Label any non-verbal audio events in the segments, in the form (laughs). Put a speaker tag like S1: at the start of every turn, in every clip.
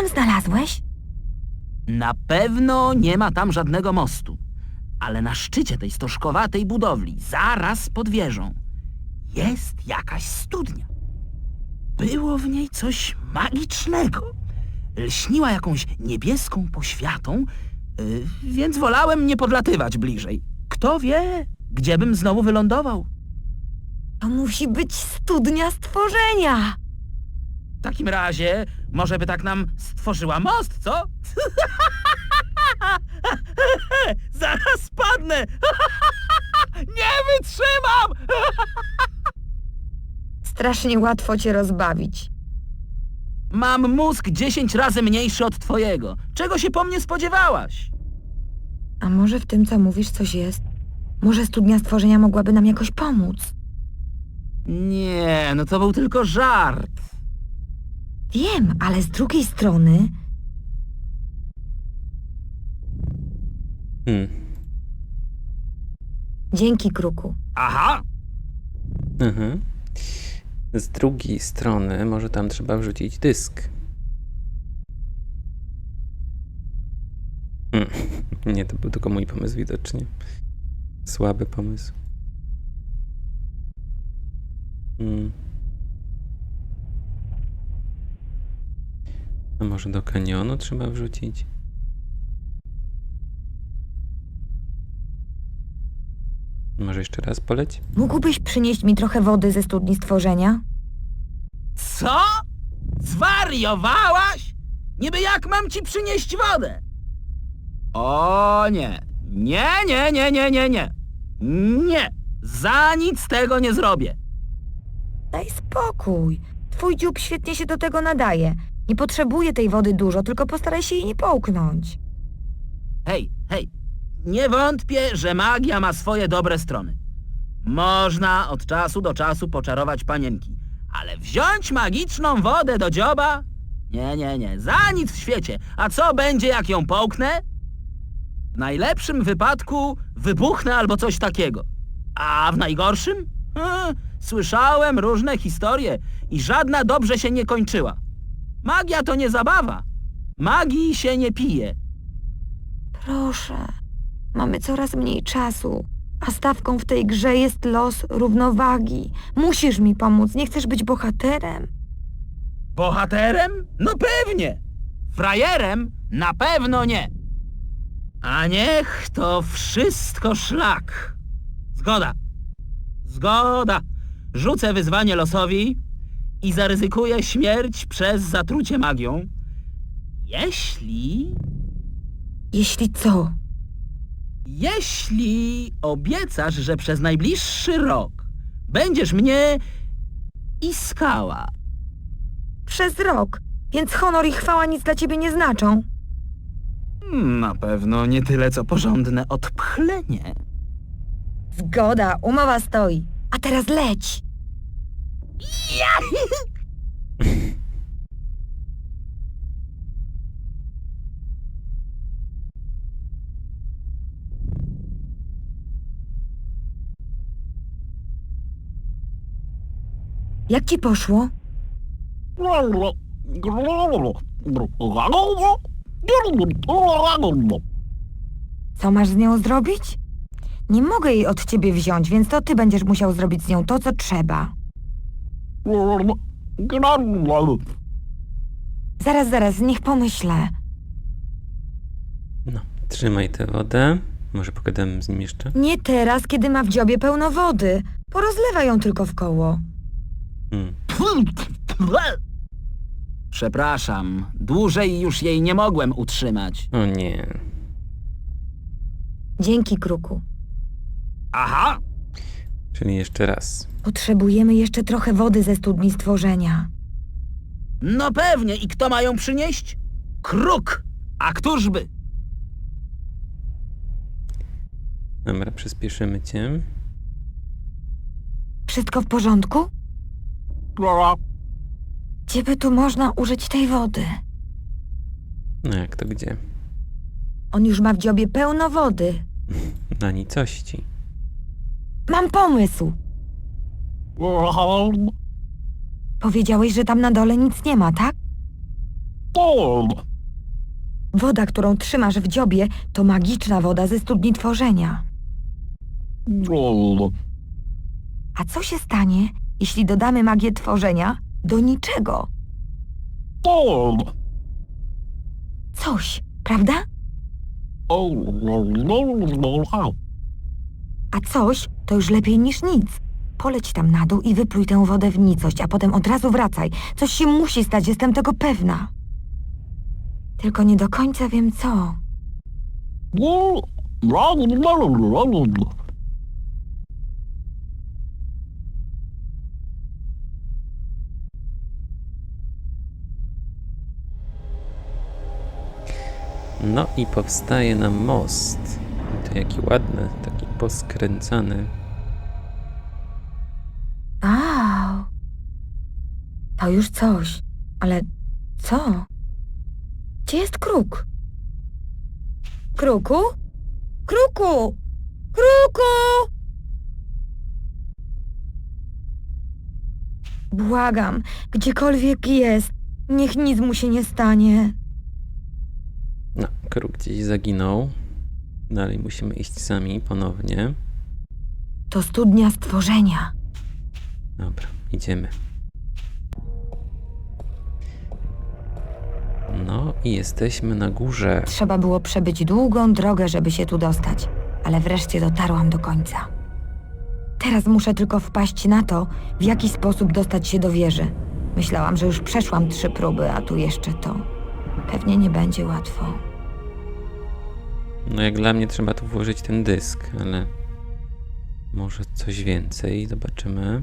S1: tam znalazłeś?
S2: Na pewno nie ma tam żadnego mostu. Ale na szczycie tej stożkowatej budowli, zaraz pod wieżą, jest jakaś studnia. Było w niej coś magicznego. Lśniła jakąś niebieską poświatą, yy, więc wolałem nie podlatywać bliżej. Kto wie, gdzie bym znowu wylądował?
S1: To musi być studnia stworzenia.
S2: W takim razie, może by tak nam stworzyła most, co? (laughs) Zaraz spadnę! (laughs) Nie wytrzymam! (laughs)
S1: Strasznie łatwo cię rozbawić.
S2: Mam mózg 10 razy mniejszy od twojego. Czego się po mnie spodziewałaś?
S1: A może w tym, co mówisz, coś jest? Może studnia stworzenia mogłaby nam jakoś pomóc?
S2: Nie, no to był tylko żart.
S1: Wiem, ale z drugiej strony
S3: Hmm.
S1: dzięki kruku.
S2: Aha!
S3: Mhm. Z drugiej strony może tam trzeba wrzucić dysk. Hmm. (laughs) Nie, to był tylko mój pomysł widocznie. Słaby pomysł. Hmm. A może do kanionu trzeba wrzucić? Może jeszcze raz poleć?
S1: Mógłbyś przynieść mi trochę wody ze studni stworzenia?
S2: Co? Zwariowałaś? Niby jak mam ci przynieść wodę? O nie. Nie, nie, nie, nie, nie, nie. Nie. Za nic tego nie zrobię.
S1: Daj spokój. Twój dziób świetnie się do tego nadaje. Nie potrzebuje tej wody dużo, tylko postaraj się jej nie połknąć.
S2: Hej, hej. Nie wątpię, że magia ma swoje dobre strony. Można od czasu do czasu poczarować panienki, ale wziąć magiczną wodę do dzioba? Nie, nie, nie, za nic w świecie. A co będzie, jak ją połknę? W najlepszym wypadku wybuchnę albo coś takiego. A w najgorszym? Hmm, słyszałem różne historie i żadna dobrze się nie kończyła. Magia to nie zabawa. Magii się nie pije.
S1: Proszę. Mamy coraz mniej czasu, a stawką w tej grze jest los równowagi. Musisz mi pomóc, nie chcesz być bohaterem?
S2: Bohaterem? No pewnie. Frajerem? Na pewno nie. A niech to wszystko szlak. Zgoda. Zgoda. Rzucę wyzwanie losowi i zaryzykuję śmierć przez zatrucie magią. Jeśli...
S1: Jeśli co?
S2: Jeśli obiecasz, że przez najbliższy rok będziesz mnie iskała.
S1: Przez rok, więc honor i chwała nic dla ciebie nie znaczą.
S2: Na pewno nie tyle co porządne odpchlenie.
S1: Zgoda, umowa stoi. A teraz leć. Jak ci poszło? Co masz z nią zrobić? Nie mogę jej od ciebie wziąć, więc to ty będziesz musiał zrobić z nią to, co trzeba. Zaraz, zaraz, niech pomyślę.
S3: No, trzymaj tę wodę. Może pogadamy z nim jeszcze?
S1: Nie teraz, kiedy ma w dziobie pełno wody. Porozlewaj ją tylko w koło.
S3: Hmm.
S2: Przepraszam, dłużej już jej nie mogłem utrzymać.
S3: O nie.
S1: Dzięki, kruku.
S2: Aha!
S3: Czyli jeszcze raz.
S1: Potrzebujemy jeszcze trochę wody ze studni stworzenia.
S2: No pewnie, i kto ma ją przynieść? Kruk! A któżby?
S3: Dobra, przyspieszymy cię.
S1: Wszystko w porządku? Gdzie by tu można użyć tej wody?
S3: No jak to gdzie?
S1: On już ma w dziobie pełno wody. (laughs)
S3: Na nicości.
S1: Mam pomysł. Powiedziałeś, że tam na dole nic nie ma, tak? Woda, którą trzymasz w dziobie, to magiczna woda ze studni tworzenia. A co się stanie, jeśli dodamy magię tworzenia do niczego? Coś, prawda? A coś to już lepiej niż nic. Poleć tam na dół i wypluj tę wodę w nicość, a potem od razu wracaj. Coś się musi stać, jestem tego pewna. Tylko nie do końca wiem co.
S3: No i powstaje nam most. To jaki ładny, taki poskręcany.
S1: Już coś. Ale co? Gdzie jest kruk? Kruku? Kruku! Kruku! Błagam, gdziekolwiek jest, niech nic mu się nie stanie.
S3: No, kruk gdzieś zaginął. Dalej musimy iść sami ponownie.
S1: To studnia stworzenia.
S3: Dobra, idziemy. I jesteśmy na górze.
S1: Trzeba było przebyć długą drogę, żeby się tu dostać, ale wreszcie dotarłam do końca. Teraz muszę tylko wpaść na to, w jaki sposób dostać się do wieży. Myślałam, że już przeszłam trzy próby, a tu jeszcze to. Pewnie nie będzie łatwo.
S3: No jak dla mnie trzeba tu włożyć ten dysk, ale może coś więcej, zobaczymy.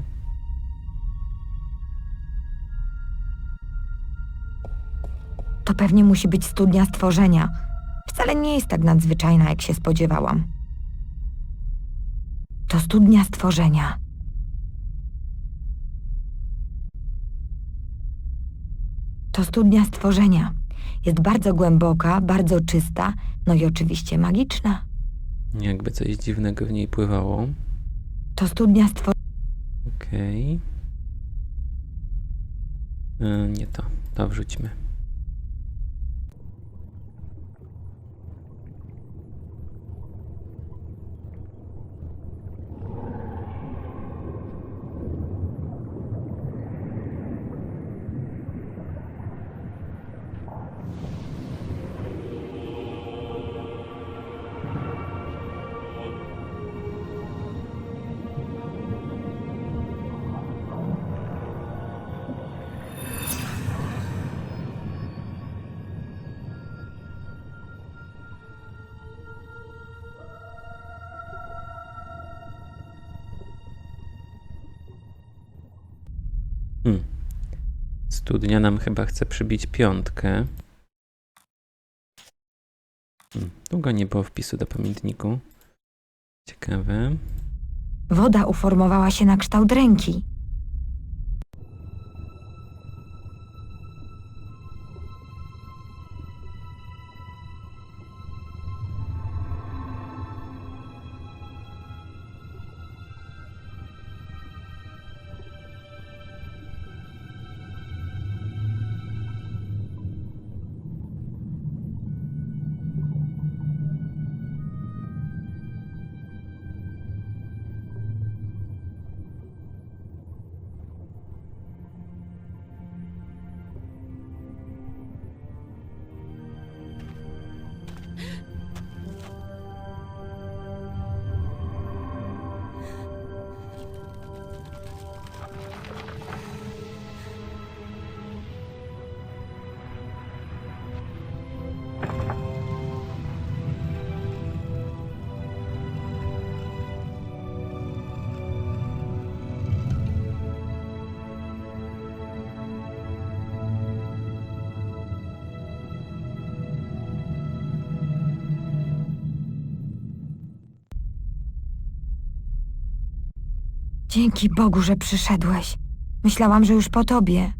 S1: To pewnie musi być studnia stworzenia. Wcale nie jest tak nadzwyczajna, jak się spodziewałam. To studnia stworzenia. To studnia stworzenia. Jest bardzo głęboka, bardzo czysta, no i oczywiście magiczna.
S3: Jakby coś dziwnego w niej pływało.
S1: To studnia stworzenia.
S3: Okej. E, Nie to. To wrzućmy. Studnia nam chyba chce przybić piątkę. Hmm. Długo nie było wpisu do pamiętniku. Ciekawe.
S1: Woda uformowała się na kształt ręki. Dzięki Bogu, że przyszedłeś. Myślałam, że już po tobie.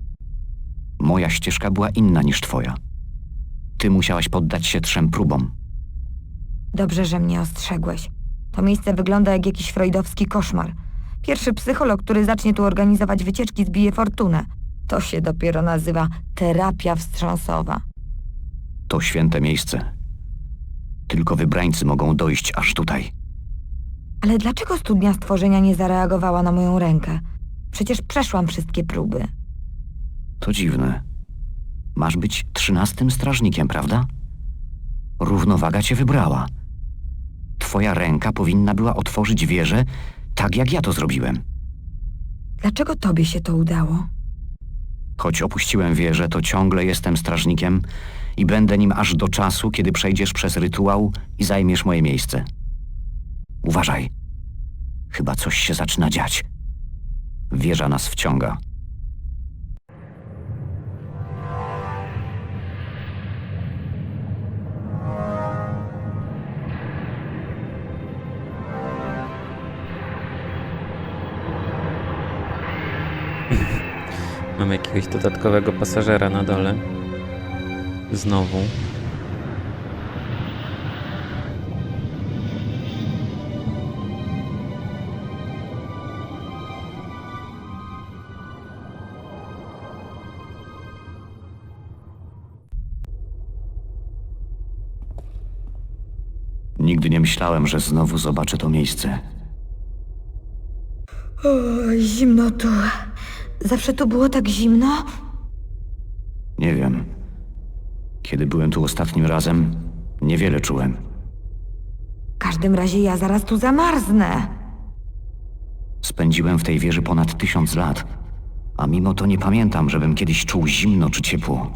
S4: Moja ścieżka była inna niż twoja. Ty musiałaś poddać się trzem próbom.
S1: Dobrze, że mnie ostrzegłeś. To miejsce wygląda jak jakiś freudowski koszmar. Pierwszy psycholog, który zacznie tu organizować wycieczki, zbije fortunę. To się dopiero nazywa terapia wstrząsowa.
S4: To święte miejsce. Tylko wybrańcy mogą dojść aż tutaj.
S1: Ale dlaczego studnia stworzenia nie zareagowała na moją rękę? Przecież przeszłam wszystkie próby.
S4: To dziwne. Masz być trzynastym strażnikiem, prawda? Równowaga cię wybrała. Twoja ręka powinna była otworzyć wieżę, tak jak ja to zrobiłem.
S1: Dlaczego tobie się to udało?
S4: Choć opuściłem wieżę, to ciągle jestem strażnikiem i będę nim aż do czasu, kiedy przejdziesz przez rytuał i zajmiesz moje miejsce. Uważaj. Chyba coś się zaczyna dziać. Wieża nas wciąga.
S3: Mamy jakiegoś dodatkowego pasażera na dole. Znowu.
S4: Myślałem, że znowu zobaczę to miejsce.
S1: O, zimno tu. Zawsze tu było tak zimno?
S4: Nie wiem. Kiedy byłem tu ostatnim razem, niewiele czułem.
S1: W każdym razie ja zaraz tu zamarznę.
S4: Spędziłem w tej wieży ponad tysiąc lat, a mimo to nie pamiętam, żebym kiedyś czuł zimno czy ciepło.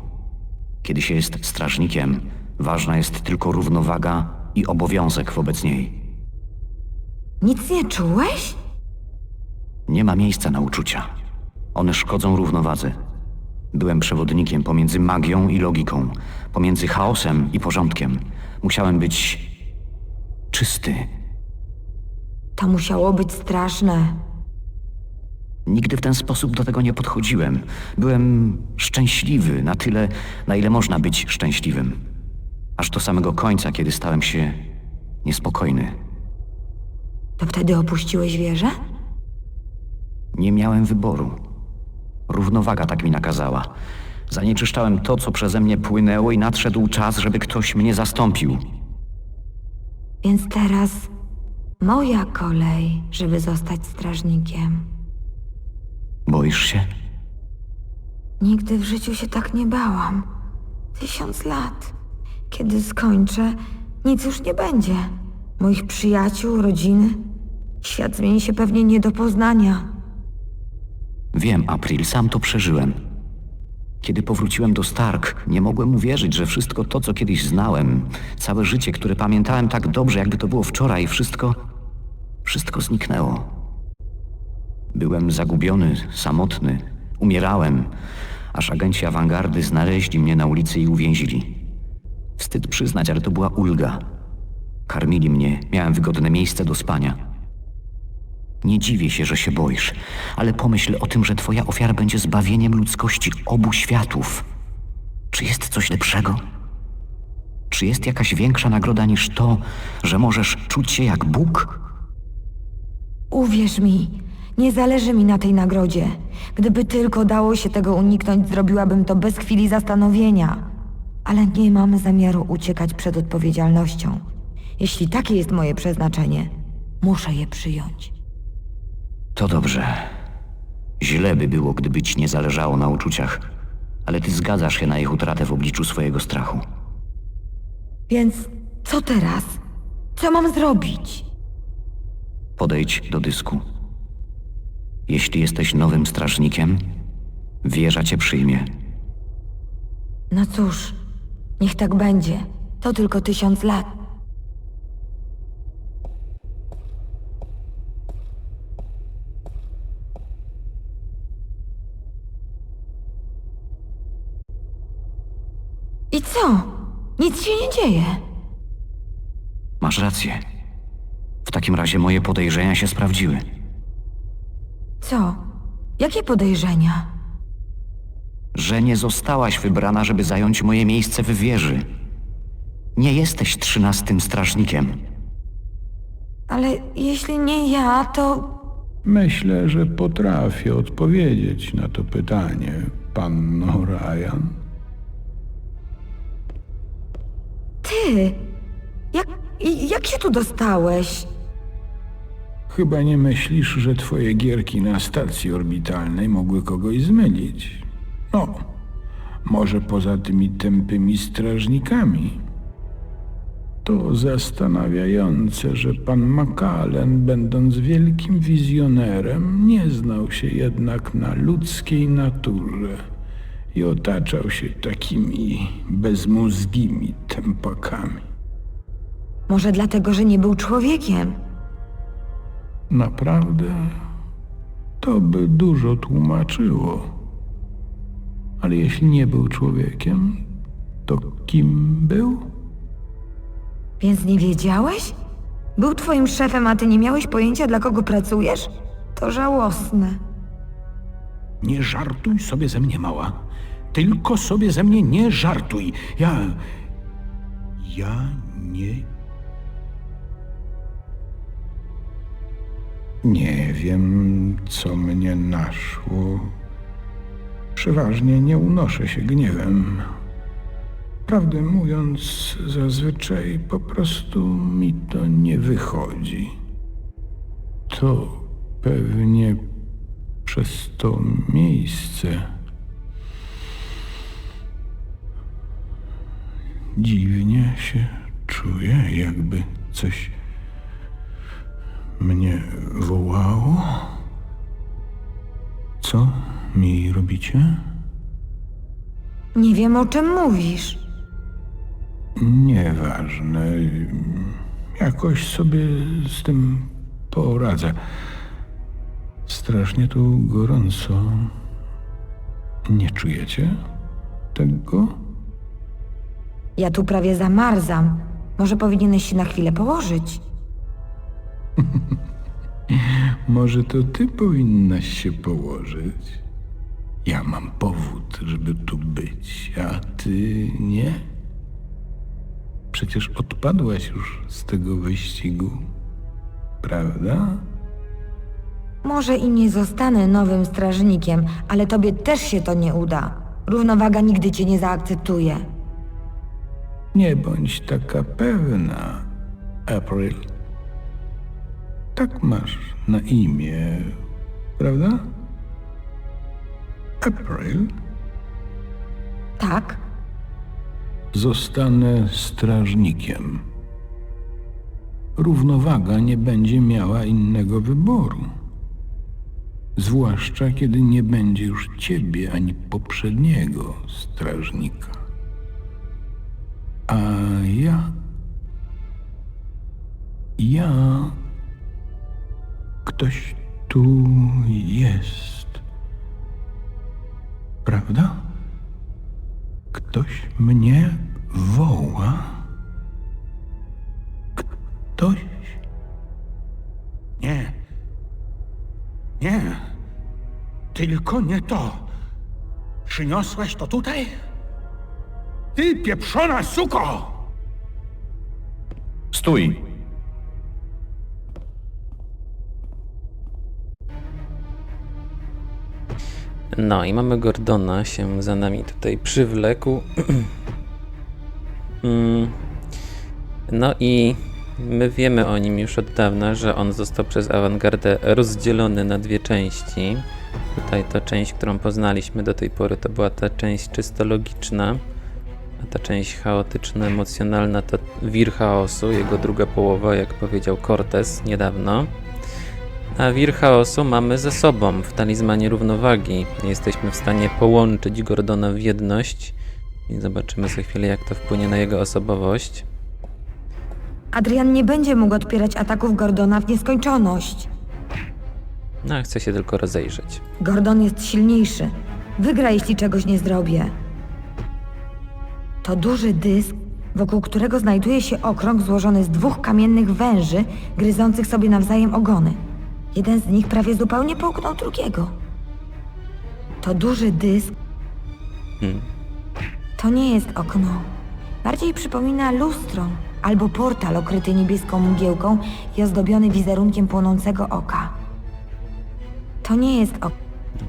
S4: Kiedy się jest strażnikiem, ważna jest tylko równowaga i obowiązek wobec niej.
S1: Nic nie czułeś?
S4: Nie ma miejsca na uczucia. One szkodzą równowadze. Byłem przewodnikiem pomiędzy magią i logiką, pomiędzy chaosem i porządkiem. Musiałem być czysty.
S1: To musiało być straszne.
S4: Nigdy w ten sposób do tego nie podchodziłem. Byłem szczęśliwy na tyle, na ile można być szczęśliwym. Aż do samego końca, kiedy stałem się niespokojny.
S1: To wtedy opuściłeś wieżę?
S4: Nie miałem wyboru. Równowaga tak mi nakazała. Zanieczyszczałem to, co przeze mnie płynęło i nadszedł czas, żeby ktoś mnie zastąpił.
S1: Więc teraz moja kolej, żeby zostać strażnikiem.
S4: Boisz się?
S1: Nigdy w życiu się tak nie bałam. Tysiąc lat. Kiedy skończę, nic już nie będzie. Moich przyjaciół, rodziny. Świat zmieni się pewnie nie do poznania.
S4: Wiem, April, sam to przeżyłem. Kiedy powróciłem do Stark, nie mogłem uwierzyć, że wszystko to, co kiedyś znałem, całe życie, które pamiętałem tak dobrze, jakby to było wczoraj, wszystko. wszystko zniknęło. Byłem zagubiony, samotny, umierałem, aż agenci awangardy znaleźli mnie na ulicy i uwięzili. Wstyd przyznać, ale to była ulga. Karmili mnie, miałem wygodne miejsce do spania. Nie dziwię się, że się boisz, ale pomyśl o tym, że twoja ofiara będzie zbawieniem ludzkości obu światów. Czy jest coś lepszego? Czy jest jakaś większa nagroda niż to, że możesz czuć się jak Bóg?
S1: Uwierz mi, nie zależy mi na tej nagrodzie. Gdyby tylko dało się tego uniknąć, zrobiłabym to bez chwili zastanowienia. Ale nie mam zamiaru uciekać przed odpowiedzialnością. Jeśli takie jest moje przeznaczenie, muszę je przyjąć.
S4: To dobrze. Źle by było, gdyby ci nie zależało na uczuciach, ale ty zgadzasz się na ich utratę w obliczu swojego strachu.
S1: Więc co teraz? Co mam zrobić?
S4: Podejdź do dysku. Jeśli jesteś nowym strażnikiem, wieża cię przyjmie.
S1: No cóż, niech tak będzie. To tylko tysiąc lat. I co? Nic się nie dzieje.
S4: Masz rację. W takim razie moje podejrzenia się sprawdziły.
S1: Co? Jakie podejrzenia?
S4: Że nie zostałaś wybrana, żeby zająć moje miejsce w wieży. Nie jesteś trzynastym strażnikiem.
S1: Ale jeśli nie ja, to
S5: Myślę, że potrafię odpowiedzieć na to pytanie, panno Ryan.
S1: ty? Jak, i- jak się tu dostałeś?
S5: Chyba nie myślisz, że twoje gierki na stacji orbitalnej mogły kogoś zmylić. No, może poza tymi tępymi strażnikami. To zastanawiające, że pan McAllen, będąc wielkim wizjonerem, nie znał się jednak na ludzkiej naturze i otaczał się takimi bezmózgimi tępakami.
S1: Może dlatego, że nie był człowiekiem?
S5: Naprawdę, to by dużo tłumaczyło. Ale jeśli nie był człowiekiem, to kim był?
S1: Więc nie wiedziałeś? Był twoim szefem, a ty nie miałeś pojęcia, dla kogo pracujesz? To żałosne.
S5: Nie żartuj sobie ze mnie, mała. Tylko sobie ze mnie nie żartuj. Ja. Ja nie. Nie wiem, co mnie naszło. Przeważnie nie unoszę się gniewem. Prawdę mówiąc, zazwyczaj po prostu mi to nie wychodzi. To pewnie przez to miejsce. Dziwnie się czuję, jakby coś mnie wołało. Co mi robicie?
S1: Nie wiem, o czym mówisz.
S5: Nieważne. Jakoś sobie z tym poradzę. Strasznie tu gorąco. Nie czujecie tego?
S1: Ja tu prawie zamarzam. Może powinieneś się na chwilę położyć. (laughs)
S5: Może to ty powinnaś się położyć? Ja mam powód, żeby tu być, a ty nie? Przecież odpadłaś już z tego wyścigu, prawda?
S1: Może i nie zostanę nowym strażnikiem, ale tobie też się to nie uda. Równowaga nigdy cię nie zaakceptuje.
S5: Nie bądź taka pewna, April. Tak masz na imię, prawda? April?
S1: Tak?
S5: Zostanę strażnikiem. Równowaga nie będzie miała innego wyboru. Zwłaszcza kiedy nie będzie już ciebie ani poprzedniego strażnika. A ja. Ja. Ktoś tu jest. Prawda? Ktoś mnie woła. Ktoś. Nie. Nie. Tylko nie to. Przyniosłeś to tutaj? Ty pieprzona suko!
S4: Stój!
S3: No i mamy Gordona, się za nami tutaj przywlekł. (clears throat) Mm. no i my wiemy o nim już od dawna, że on został przez awangardę rozdzielony na dwie części. Tutaj ta część, którą poznaliśmy do tej pory, to była ta część czysto logiczna, a ta część chaotyczno-emocjonalna to wir chaosu, jego druga połowa, jak powiedział Cortez niedawno. A wir chaosu mamy ze sobą w talizmanie równowagi. Jesteśmy w stanie połączyć Gordona w jedność i zobaczymy za chwilę, jak to wpłynie na jego osobowość.
S1: Adrian nie będzie mógł odpierać ataków Gordona w nieskończoność.
S3: No, chcę się tylko rozejrzeć.
S1: Gordon jest silniejszy. Wygra, jeśli czegoś nie zrobię. To duży dysk, wokół którego znajduje się okrąg złożony z dwóch kamiennych węży, gryzących sobie nawzajem ogony. Jeden z nich prawie zupełnie połknął drugiego. To duży dysk.
S3: Hmm.
S1: To nie jest okno. Bardziej przypomina lustro albo portal okryty niebieską mgiełką i ozdobiony wizerunkiem płonącego oka. To nie jest okno.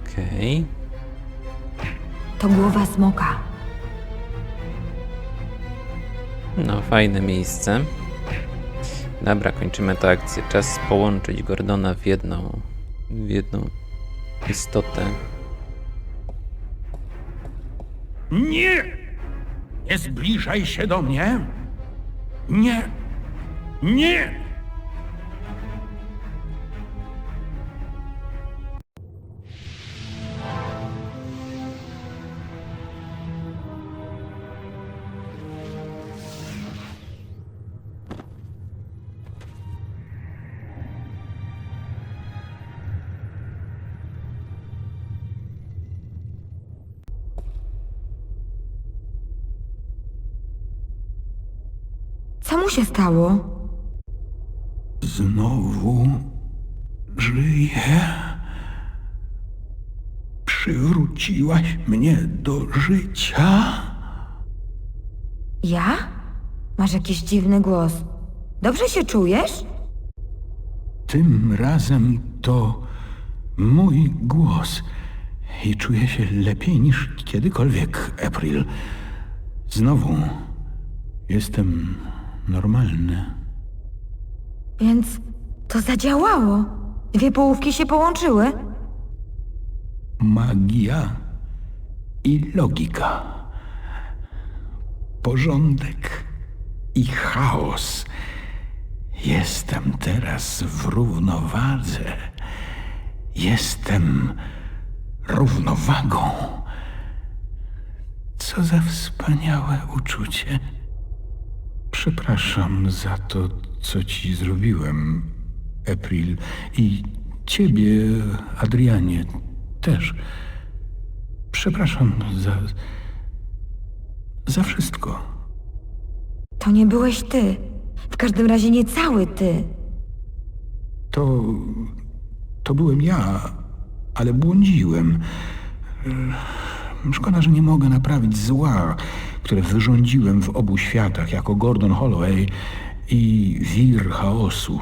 S3: Okej.
S1: To głowa smoka.
S3: No, fajne miejsce. Dobra, kończymy tę akcję. Czas połączyć Gordona w jedną, w jedną istotę.
S5: Nie! Nie zbliżaj się do mnie! Nie! Nie!
S1: Się stało?
S5: Znowu żyję. Przywróciłaś mnie do życia.
S1: Ja? Masz jakiś dziwny głos. Dobrze się czujesz?
S5: Tym razem to mój głos i czuję się lepiej niż kiedykolwiek, April. Znowu jestem normalny.
S1: Więc to zadziałało. Dwie połówki się połączyły.
S5: Magia i logika. Porządek i chaos. Jestem teraz w równowadze. Jestem równowagą. Co za wspaniałe uczucie. Przepraszam za to, co ci zrobiłem, April. I ciebie, Adrianie, też. Przepraszam za. za wszystko.
S1: To nie byłeś ty. W każdym razie nie cały ty.
S5: To. to byłem ja, ale błądziłem. Szkoda, że nie mogę naprawić zła, które wyrządziłem w obu światach jako Gordon Holloway i wir chaosu.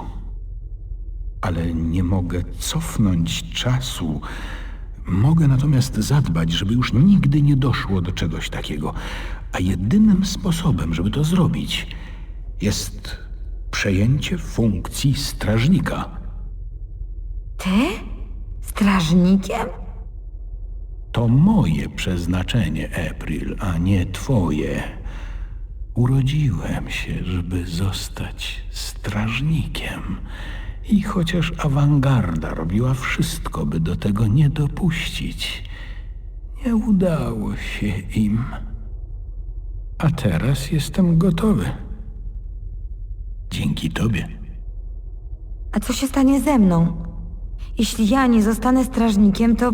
S5: Ale nie mogę cofnąć czasu. Mogę natomiast zadbać, żeby już nigdy nie doszło do czegoś takiego. A jedynym sposobem, żeby to zrobić, jest przejęcie funkcji strażnika.
S1: Ty? Strażnikiem?
S5: To moje przeznaczenie, April, a nie twoje. Urodziłem się, żeby zostać strażnikiem. I chociaż awangarda robiła wszystko, by do tego nie dopuścić, nie udało się im. A teraz jestem gotowy. Dzięki tobie.
S1: A co się stanie ze mną? Jeśli ja nie zostanę strażnikiem, to.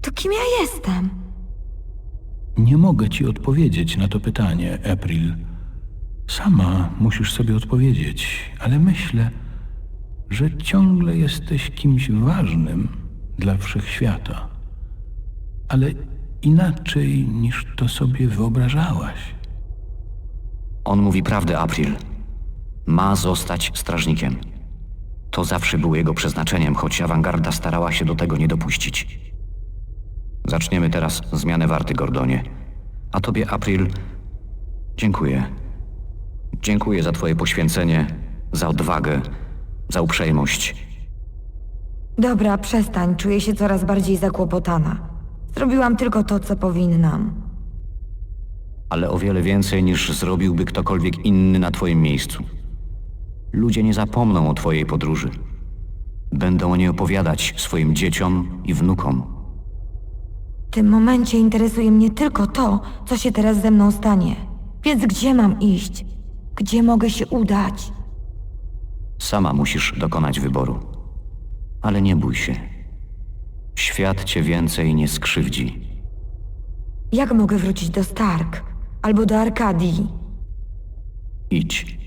S1: To kim ja jestem?
S5: Nie mogę ci odpowiedzieć na to pytanie, April. Sama musisz sobie odpowiedzieć, ale myślę, że ciągle jesteś kimś ważnym dla wszechświata. Ale inaczej niż to sobie wyobrażałaś.
S4: On mówi prawdę, April. Ma zostać strażnikiem. To zawsze było jego przeznaczeniem, choć awangarda starała się do tego nie dopuścić. Zaczniemy teraz zmianę warty, Gordonie. A tobie, April, dziękuję. Dziękuję za twoje poświęcenie, za odwagę, za uprzejmość.
S1: Dobra, przestań, czuję się coraz bardziej zakłopotana. Zrobiłam tylko to, co powinnam.
S4: ale o wiele więcej niż zrobiłby ktokolwiek inny na Twoim miejscu. Ludzie nie zapomną o Twojej podróży. Będą o niej opowiadać swoim dzieciom i wnukom.
S1: W tym momencie interesuje mnie tylko to, co się teraz ze mną stanie. Więc gdzie mam iść? Gdzie mogę się udać?
S4: Sama musisz dokonać wyboru. Ale nie bój się. Świat cię więcej nie skrzywdzi.
S1: Jak mogę wrócić do Stark? Albo do Arkadii?
S4: Idź.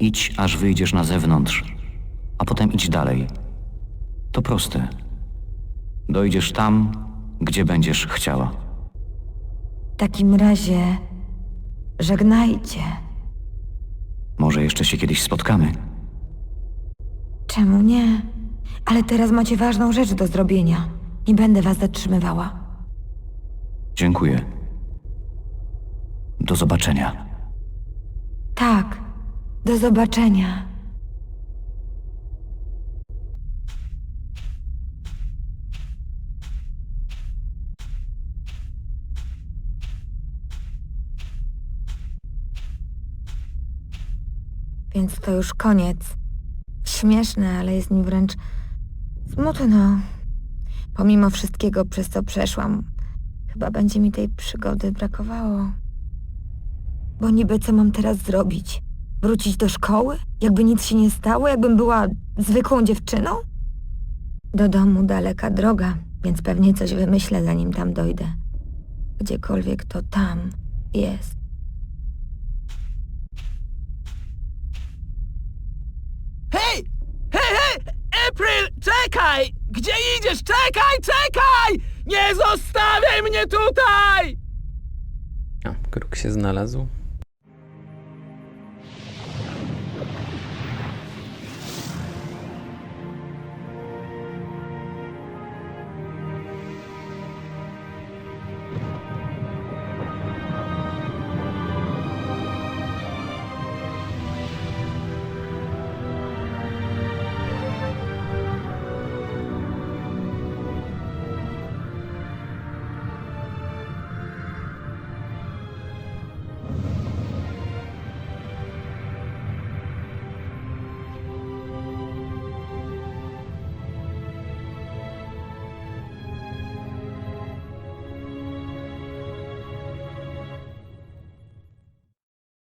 S4: Idź, aż wyjdziesz na zewnątrz, a potem idź dalej. To proste. Dojdziesz tam, gdzie będziesz chciała.
S1: W takim razie... Żegnajcie.
S4: Może jeszcze się kiedyś spotkamy.
S1: Czemu nie? Ale teraz macie ważną rzecz do zrobienia. Nie będę was zatrzymywała.
S4: Dziękuję. Do zobaczenia.
S1: Tak. Do zobaczenia. Więc to już koniec. Śmieszne, ale jest mi wręcz smutno. Pomimo wszystkiego, przez co przeszłam, chyba będzie mi tej przygody brakowało. Bo niby co mam teraz zrobić? Wrócić do szkoły? Jakby nic się nie stało? Jakbym była zwykłą dziewczyną? Do domu daleka droga, więc pewnie coś wymyślę, zanim tam dojdę. Gdziekolwiek to tam jest.
S2: Hej! Hej, hej! April, czekaj! Gdzie idziesz? Czekaj, czekaj! Nie zostawiaj mnie tutaj!
S3: O, kruk się znalazł.